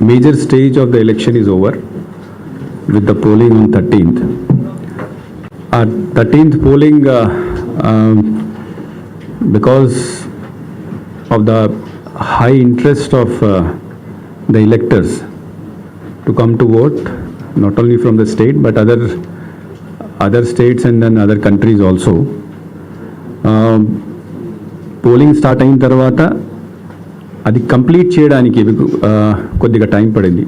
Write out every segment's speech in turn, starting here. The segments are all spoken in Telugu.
major stage of the election is over with the polling on 13th. Our 13th polling, uh, um, because of the high interest of uh, the electors to come to vote, not only from the state but other other states and then other countries also. Um, polling start అయిన తర్వాత అది కంప్లీట్ చేయడానికి కొద్దిగా టైం పడింది.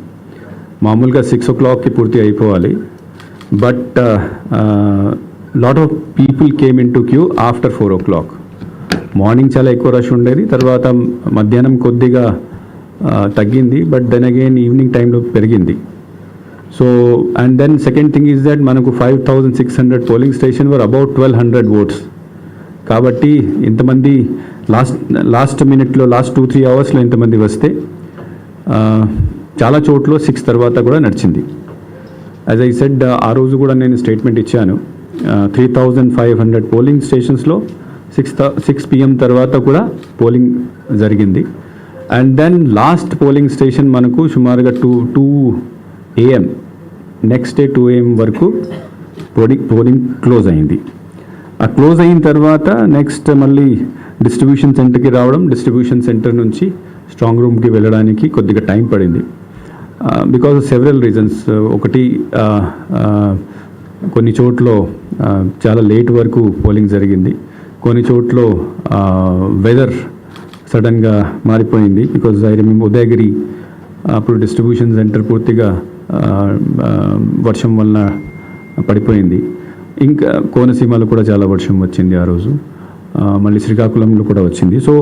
మామూలుగా సిక్స్ ఓ క్లాక్కి పూర్తి అయిపోవాలి. But lot of people came in to queue after four o'clock morning చాలా ఎక్కువ రష్ ఉండేది. తర్వాత మధ్యాహ్నం కొద్దిగా తగ్గింది. బట్ దెన్ అగైన్ ఈవినింగ్ టైంలో పెరిగింది. So and then second thing is that మనకు five thousand six hundred polling station where about twelve hundred votes కాబట్టి ఇంతమంది లాస్ట్ లాస్ట్ మినిట్లో లాస్ట్ టూ త్రీ అవర్స్లో ఇంతమంది వస్తే చాలా చోట్ల సిక్స్ తర్వాత కూడా నడిచింది. యాజ్ ఐ సెడ్ ఆ రోజు కూడా నేను స్టేట్మెంట్ ఇచ్చాను. Three thousand five hundred polling స్టేషన్స్లో six six PM తర్వాత కూడా పోలింగ్ జరిగింది. And then last polling station మనకు సుమారుగా two two AM next day two AM వరకు పోలింగ్ పోలింగ్ క్లోజ్ అయింది. ఆ క్లోజ్ అయిన తర్వాత నెక్స్ట్ మళ్ళీ డిస్ట్రిబ్యూషన్ సెంటర్కి రావడం డిస్ట్రిబ్యూషన్ సెంటర్ నుంచి స్ట్రాంగ్ రూమ్కి వెళ్ళడానికి కొద్దిగా టైం పడింది. బికాస్ ఆఫ్ సెవరల్ రీజన్స్ ఒకటి కొన్ని చోట్ల చాలా లేట్ వరకు పోలింగ్ జరిగింది. కొన్ని చోట్ల వెదర్ సడన్గా మారిపోయింది. బికాజ్ ఐ రిమెంబర్ ఉదయగిరి అప్పుడు డిస్ట్రిబ్యూషన్ సెంటర్ పూర్తిగా వర్షం వలన పడిపోయింది. ఇంకా కోనసీమలో కూడా చాలా వర్షం వచ్చింది ఆ రోజు. మళ్ళీ శ్రీకాకుళంలో కూడా వచ్చింది. So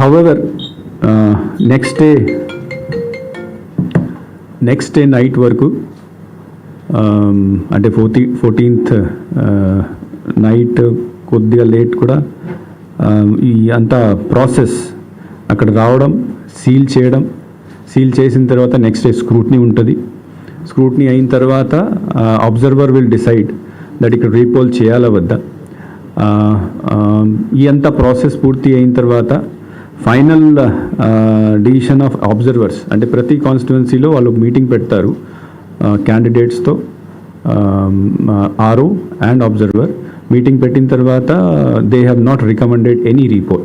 however next day next day night వరకు అంటే ఫోర్టీ ఫోర్టీన్త్ నైట్ కొద్దిగా లేట్ కూడా ఈ అంతా ప్రాసెస్ అక్కడ రావడం సీల్ చేయడం సీల్ చేసిన తర్వాత నెక్స్ట్ డే స్క్రూట్నీ ఉంటుంది. స్క్రూట్నీ అయిన తర్వాత అబ్జర్వర్ విల్ డిసైడ్ దట్ ఇక్కడ రీపోల్ చేయాలా వద్దా? ఈ అంత ప్రాసెస్ పూర్తి అయిన తర్వాత ఫైనల్ డిసిషన్ ఆఫ్ అబ్జర్వర్స్. అంటే ప్రతి కాన్స్టిట్యువెన్సీలో వాళ్ళు మీటింగ్ పెడతారు క్యాండిడేట్స్తో ఆర్ఓ అండ్ అబ్జర్వర్ మీటింగ్ పెట్టిన తర్వాత they have not recommended any repoll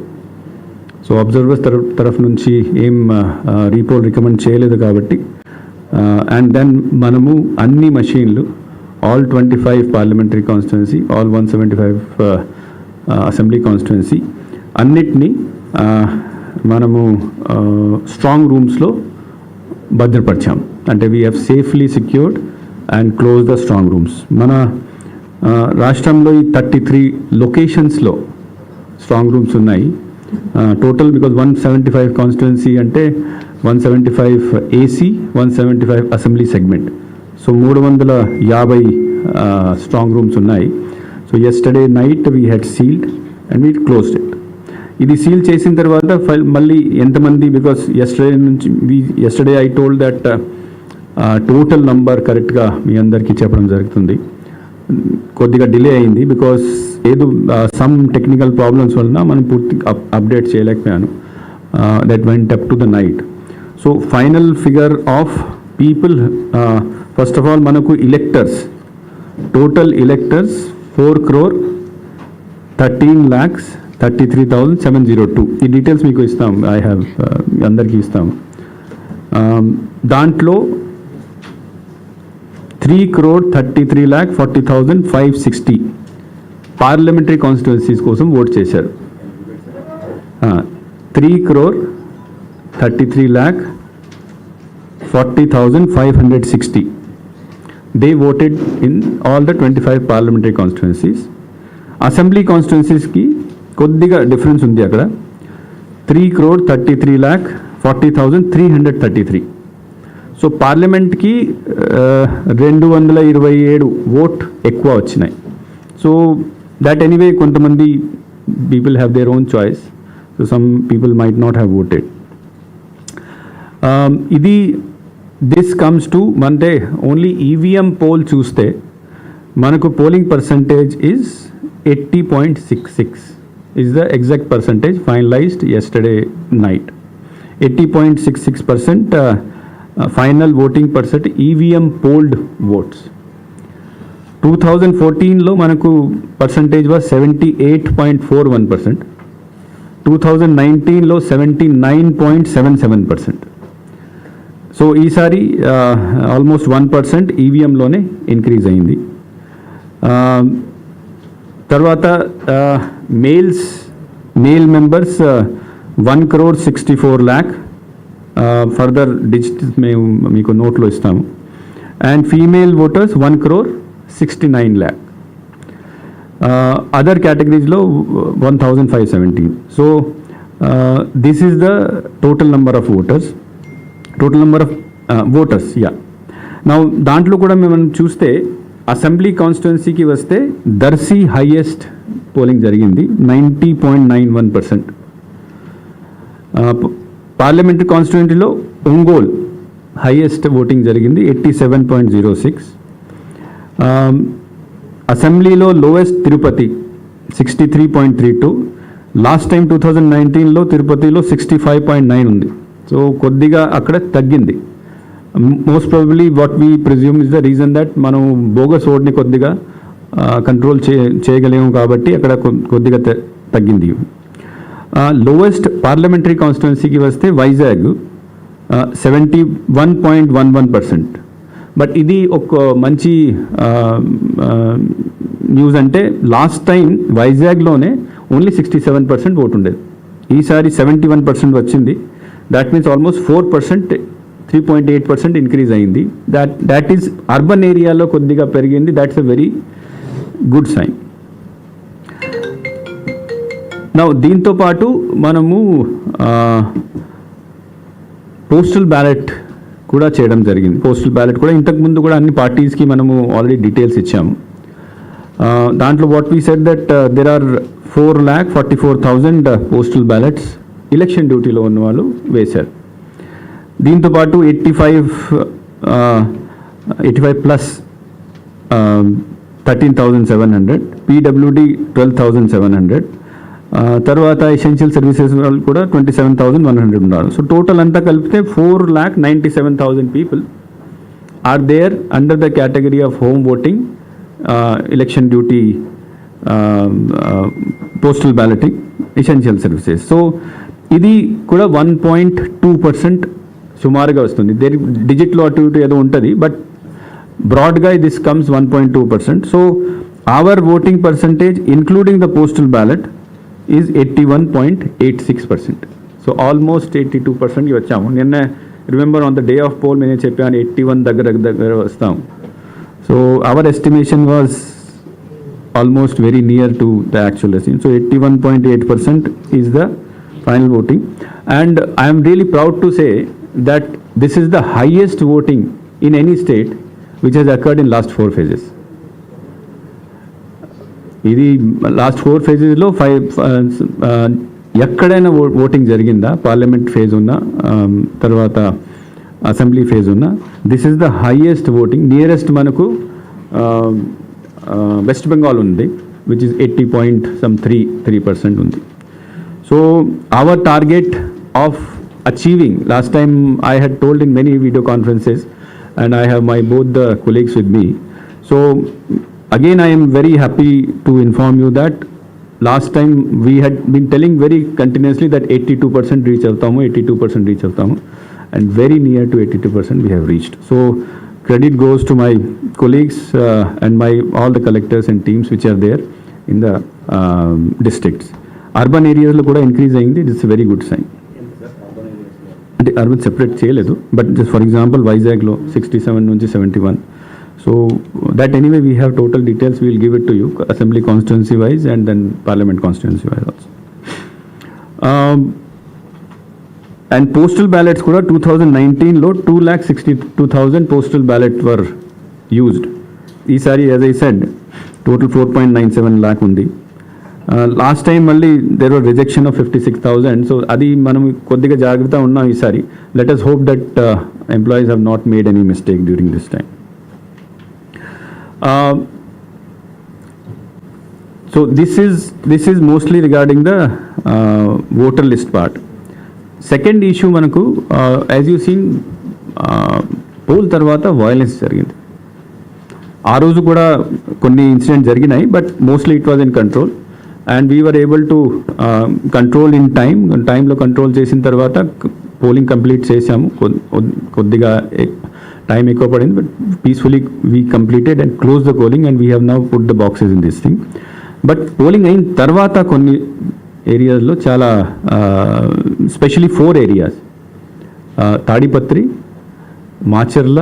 so observers తరఫు తరఫు నుంచి ఏం రీపోల్ రికమెండ్ చేయలేదు కాబట్టి అండ్ దెన్ మనము అన్ని మషీన్లు all twenty five parliamentary constituency all one seventy five assembly constituency అన్నిటినీ మనము స్ట్రాంగ్ రూమ్స్లో భద్రపరిచాం. అంటే we have safely secured and close the strong rooms మన రాష్ట్రంలో ఈ థర్టీ త్రీ లొకేషన్స్లో స్ట్రాంగ్ రూమ్స్ ఉన్నాయి. Total because one seventy five constituency అంటే one seventy five AC one seventy five assembly segment so మూడు వందల యాభై స్ట్రాంగ్ రూమ్స్ ఉన్నాయి. So yesterday night we had sealed and we closed it ఇది సీల్ చేసిన తర్వాత ఫైల్ మళ్ళీ ఎంతమంది బికాస్ ఎస్టర్డే నుంచి yesterday I told that total number కరెక్ట్గా మీ అందరికీ చెప్పడం జరుగుతుంది. కొద్దిగా డిలే అయింది బికాస్ ఏదో సమ్ టెక్నికల్ ప్రాబ్లమ్స్ వలన మనం పూర్తి అప్డేట్ చేయలేకపోయాను. That went up to the night so final figure of people first of all మనకు electors total electors four crore thirteen lakhs thirty three thousand seven zero two ఈ డీటెయిల్స్ మీకు ఇస్తాం. ఐ హ్యావ్ అందరికీ ఇస్తాం. దాంట్లో three crore thirty three lakh forty thousand five sixty parliamentary constituencies కోసం ఓట్ చేశారు. Three crore thirty three lakh forty thousand five hundred sixty they voted in all the twenty five parliamentary constituencies assembly కాన్స్టిట్యున్సీస్కి కొద్దిగా డిఫరెన్స్ ఉంది అక్కడ three crore thirty three lakh forty thousand three hundred thirty three so పార్లమెంట్కి రెండు వందల ఇరవై ఏడు ఓట్ ఎక్కువ వచ్చినాయి సో దట్ ఎనీవే కొంతమంది people have their own choice so some people might not have voted ఇది దిస్ కమ్స్ టు అంటే ఓన్లీ ఈవీఎం పోల్ చూస్తే మనకు polling percentage is eighty point six six is the exact percentage finalised yesterday night eighty point six six percent final voting percent EVM polled votes two thousand ఫోర్టీన్లో మనకు percentage was seventy eight point four one percent two thousand నైన్టీన్లో seventy nine point seven seven percent so ఈసారి ఆల్మోస్ట్ వన్ పర్సెంట్ ఈవీఎంలోనే ఇంక్రీజ్ అయింది. తర్వాత males male members one crore sixty four lakh further digit మేము మీకు నోట్లో ఇస్తాము. And female voters one crore sixty nine lakh other కేటగిరీస్లో one thousand five seventeen so this is the total number of voters total number of voters yeah నా దాంట్లో కూడా మేము చూస్తే అసెంబ్లీ కాన్స్టిట్యున్సీకి వస్తే దర్సీ హైయెస్ట్ పోలింగ్ జరిగింది ninety point nine one percent. Parliamentary కాన్స్టిట్యున్సీలో ఒంగోల్ హైయెస్ట్ ఓటింగ్ జరిగింది eighty seven point zero six. అసెంబ్లీలో lowest Tirupati sixty three point three two. Last time two thousand నైన్టీన్లో తిరుపతిలో సిక్స్టీ ఫైవ్ పాయింట్ నైన్ ఉంది. సో కొద్దిగా అక్కడ తగ్గింది. Most probably what we presume is the reason that మనం బోగస్ ఓట్ని కొద్దిగా కంట్రోల్ చే చేయగలిగాం కాబట్టి అక్కడ కొద్దిగా తగ్గింది. లోవెస్ట్ పార్లమెంటరీ కాన్స్టిట్యున్సీకి వస్తే Vizag seventy one point one one percent but ఇది ఒక మంచి న్యూస్ అంటే last time వైజాగ్లోనే only sixty seven percent vote ఉండేది. ఈసారి సెవెంటీ వన్ పర్సెంట్ వచ్చింది. That means almost four percent three point eight percent increase అయింది. దాట్ దాట్ ఈస్ అర్బన్ ఏరియాలో కొద్దిగా పెరిగింది. That's a very good sign నా దీంతో పాటు మనము పోస్టల్ బ్యాలెట్ కూడా చేయడం జరిగింది. పోస్టల్ బ్యాలెట్ కూడా ఇంతకు ముందు కూడా అన్ని పార్టీస్కి మనము ఆల్రెడీ డీటెయిల్స్ ఇచ్చాము. దాంట్లో what we set that there are four lakh forty four thousand postal ballots election డ్యూటీలో ఉన్న వాళ్ళు వేశారు. దీంతో పాటు eighty five eighty five plus thirteen thousand seven hundred PWD twelve thousand seven hundred తర్వాత ఎసెన్షియల్ సర్వీసెస్ వాళ్ళు కూడా twenty seven thousand one hundred ఉన్నారు. సో టోటల్ అంతా కలిపితే four lakh ninety seven thousand people are there under the category of home voting election duty postal balloting essential services so ఇది కూడా వన్ పాయింట్ టూ పర్సెంట్ సుమారుగా వస్తుంది. దేని డిజిట్లో అటు ఇటు ఏదో ఉంటుంది బట్ బ్రాడ్గా this comes one point two percent so our voting percentage including the postal ballot is eighty one point eight six percent so almost eighty two పర్సెంట్కి వచ్చాము. నిన్న remember on the day of poll నేనే చెప్పాను ఎయిటీ వన్ దగ్గర దగ్గర వస్తాం. So our estimation was almost very near to the actual estimation so eighty one point eight percent is the final voting and I'm really proud to say that this is the highest voting in any state which has occurred in last four phases ఇది లాస్ట్ ఫోర్ ఫేజెస్లో ఫైవ్ ఎక్కడైనా ఓ- ఓటింగ్ జరిగిందా? పార్లమెంట్ ఫేజ్ ఉన్న తర్వాత అసెంబ్లీ ఫేజ్ ఉన్న this is the highest voting nearest మనకు వెస్ట్ బెంగాల్ ఉంది which is eighty point some three three percent ఉంది. So our target of achieving, last time I had told in many video conferences, and I have my both the colleagues with me. So again, I am very happy to inform you that last time we had been telling very continuously that 82% reach avtamu, 82% reach avtamu, and very near to 82% we have reached. So credit goes to my colleagues uh, and my all the collectors and teams which are there in the um, districts. Urban ఏరియాలో కూడా ఇంక్రీజ్ అయింది. ఇట్స్ వెరీ గుడ్ సైన్ అంటే అర్బన్ సెపరేట్ చేయలేదు. బట్ జస్ట్ ఫర్ ఎగ్జాంపుల్ వైజాగ్లో సిక్స్టీ సెవెన్ నుంచి seventy one so that anyway we have total details we'll give it to you assembly constituency wise and then parliament constituency wise also and postal ballots కూడా టూ థౌజండ్ నైన్టీన్లో two lakh sixty two thousand postal ballot were used ఈసారి as I said total four point nine seven lakh ఉంది. లాస్ట్ టైం మళ్ళీ there were rejection of fifty six thousand so అది మనం కొద్దిగా జాగ్రత్త ఉన్నాం ఈసారి. Let us hope that employees have not made any mistake during this time so this is this is mostly regarding the voter list part second issue మనకు యాజ్ యూ సీన్ పోల్ తర్వాత వయలెన్స్ జరిగింది. ఆ రోజు కూడా కొన్ని ఇన్సిడెంట్ జరిగినాయి but mostly it was in control and we were able to control in time టైంలో కంట్రోల్ చేసిన తర్వాత పోలింగ్ కంప్లీట్ చేసాము కొద్దిగా టైం ఎక్కువ పడింది but peacefully we completed and close the polling and we have now put the boxes in this thing but polling అయిన తర్వాత కొన్ని ఏరియాస్లో చాలా specially four areas Tadipatri Macherla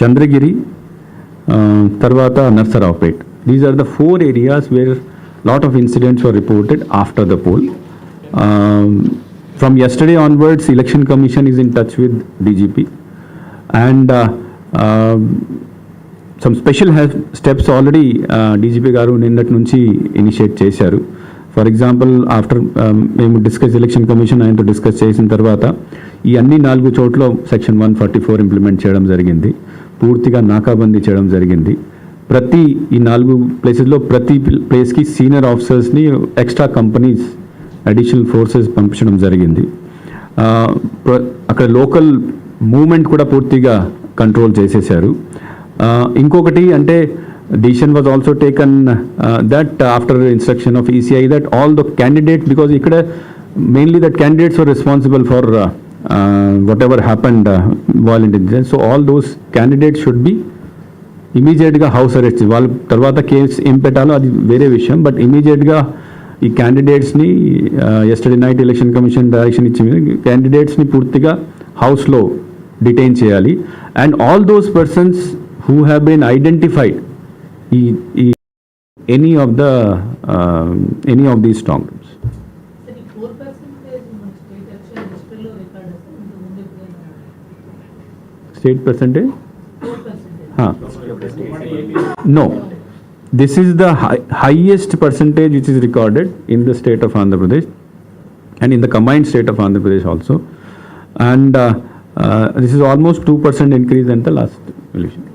Chandragiri తర్వాత Narasaraopet. These are the four areas lot lot of incidents reported reported after the poll from yesterday onwards election commission touch in touch with DGP and some special steps steps already DGP గారు నిన్నటి నుంచి ఇనిషియేట్ చేశారు. ఫర్ ఎగ్జాంపుల్ ఆఫ్టర్ మేము డిస్కస్ ఎలక్షన్ కమిషన్ ఆయనతో డిస్కస్ చేసిన తర్వాత ఈ అన్ని నాలుగు చోట్ల section one forty four implement చేయడం జరిగింది. పూర్తిగా నాకాబందీ చేయడం జరిగింది. ప్రతి ఈ నాలుగు ప్లేసెస్లో ప్రతి ప్లేస్కి సీనియర్ ఆఫీసర్స్ని ఎక్స్ట్రా కంపెనీస్ అడిషనల్ ఫోర్సెస్ పంపించడం జరిగింది. అక్కడ లోకల్ మూమెంట్ కూడా పూర్తిగా కంట్రోల్ చేసేశారు. ఇంకొకటి అంటే decision was also taken that after instruction of ECI that all the candidate because ఇక్కడ mainly that candidates are responsible for whatever happened volunteer so all those candidates should be ఇమీడియట్గా హౌస్ అరెస్ట్ వాళ్ళ తర్వాత కేసు ఏం పెట్టాలో అది వేరే విషయం. బట్ ఇమీడియట్గా ఈ క్యాండిడేట్స్ని yesterday night election commission direction ఇచ్చింది క్యాండిడేట్స్ని పూర్తిగా హౌస్లో డిటైన్ చేయాలి. And all those persons who have been identified ఈ ఈ any of the any of దీ strong rooms four percentage no this is the highest percentage which is recorded in the state of Andhra Pradesh and in the combined state of Andhra Pradesh also and this is almost two percent increase అంత లాస్ట్ ఎలక్షన్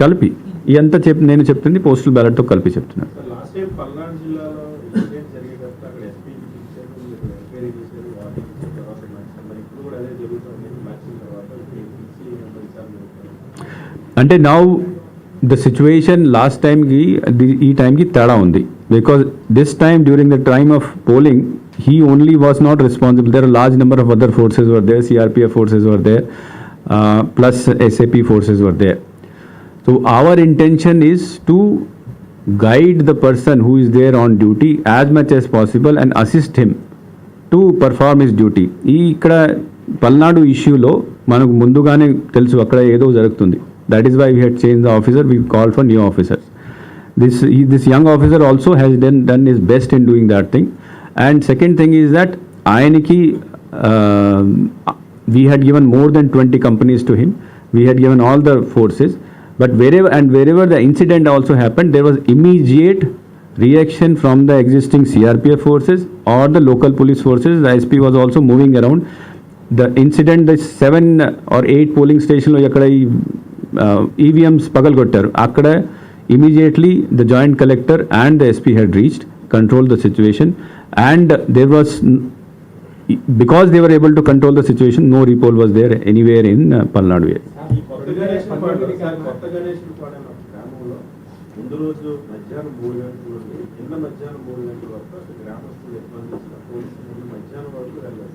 కలిపి ఎంత చెప్ నేను చెప్తుంది పోస్టల్ బ్యాలెట్తో కలిపి చెప్తున్నాను సార్ లాస్ట్ టైం పల్నాడు జిల్లాలో ఇన్సిడెంట్ జరిగేటప్పుడు అక్కడ ఎస్పీ పిలిచారు మీరు ఎంక్వైరీ చేశారు వార్నింగ్ ఇచ్చిన తర్వాత మ్యాక్సిమం మరి ఇప్పుడు కూడా అదే జరుగుతుంది మ్యాక్సిమం తర్వాత పిలిచి నెంబర్ విచారణ జరుగుతుంది అంటే నౌ ద సిచ్యువేషన్ లాస్ట్ టైంకి ఈ టైంకి తేడా ఉంది. Because this time during the time of polling he only was not responsible there large number of other forces were there CRPF forces were there plus SAP forces were there so our intention is to guide the person who is there on duty as much as possible and assist him to perform his duty ఈ ఇక్కడ పల్నాడు ఇష్యూలో మనకు ముందుగానే తెలుసు అక్కడ ఏదో జరుగుతుంది that is why we had change the officer we call for new officers this this young officer also has done done is best in doing that thing and second thing is that ఆయనకి we had given more than twenty companies to him we had given all the forces but wherever and wherever the incident also happened there was immediate reaction from the existing crpf forces or the local police forces the sp was also moving around the incident the seven or eight polling స్టేషన్లో ఎక్కడ ఈ ఈవీఎంస్ పగలగొట్టారు. అక్కడ immediately the joint collector and the SP had reached control the situation and there was because they were able to control the situation no repoll was there anywhere in uh, ముందు రోజు మధ్యాహ్నం మూడు గంటల నుండి నిన్న మధ్యాహ్నం మూడు గంటల వరకు అక్కడ గ్రామస్తులు ఇబ్బంది చేసిన పోలీసులు ముందు మధ్యాహ్నం వరకు వెళ్ళలేదు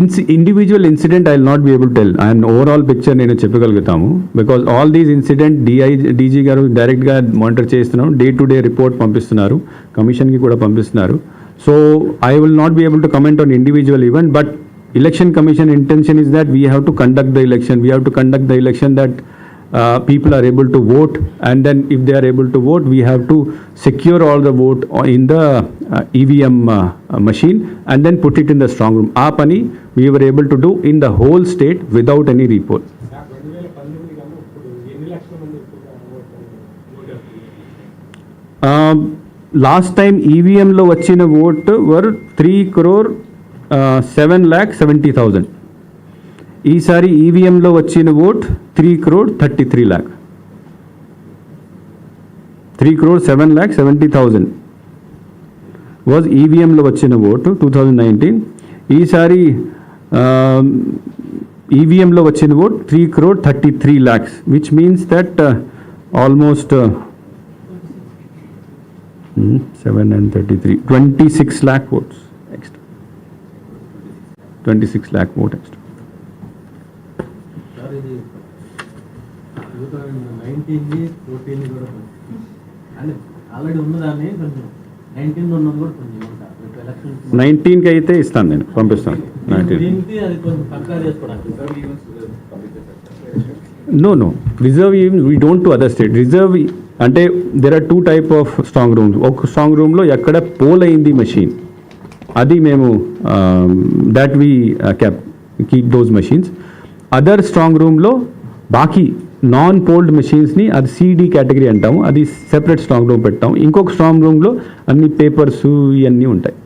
ఇన్సి individual incident I will not be able tell and overall picture నేను చెప్పగలుగుతాము. Because all these incident DI DG గారు డైరెక్ట్గా మానిటర్ చేస్తున్నాం డే టు డే రిపోర్ట్ పంపిస్తున్నారు. కమిషన్కి కూడా పంపిస్తున్నారు. So I will not be able to comment on individual event but election commission intention is that we have to conduct the election we have to conduct the election that uh, people are able to vote and then if they are able to vote we have to secure all the vote in the uh, evm uh, machine and then put it in the strong room ఆ పని we were able to do in the whole state without any repoll రెండు వేల పంతొమ్మిది కన్నా ఇప్పుడు ఎన్ని లక్షల మంది ఎక్కువగా లాస్ట్ టైం ఈవీఎంలో వచ్చిన vote were three crore seven lakh seventy thousand ఈసారి ఈవీఎంలో వచ్చిన vote three crore thirty three lakh three crore seven lakh seventy thousand was ఈవీఎంలో వచ్చిన ఓటు టూ థౌజండ్ నైన్టీన్ ఈసారి ఈవీఎంలో వచ్చిన vote three crore thirty three lakhs which means that almost seven and thirty three twenty six lakh votes extra twenty six lakh vote extra sir ఇది టూ నైన్టీన్ది ఫోర్టీన్ కూడా అంటే ఆల్రెడీ ఉన్నదాన్ని కొంచెం నైన్టీన్ ఉన్నది కూడా కొంచెం ఉంటా నైన్టీన్కి అయితే ఇస్తాను నేను పంపిస్తాను. నైన్టీన్ దీనికి అది కొంచెం పక్కా చేసుకోవడానికి. No no reserve we don't to other state reserve అంటే there are two type of strong rooms ఒక స్ట్రాంగ్ రూమ్లో ఎక్కడ పోల్ అయింది మెషిన్ అది మేము that we cap keep those machines other strong రూమ్లో బాకీ నాన్ పోల్డ్ మెషిన్స్ని అది సిడి కేటగిరీ అంటాము. అది సెపరేట్ స్ట్రాంగ్ రూమ్ పెట్టాము. ఇంకొక స్ట్రాంగ్ రూమ్లో అన్ని పేపర్స్ ఇవన్నీ ఉంటాయి.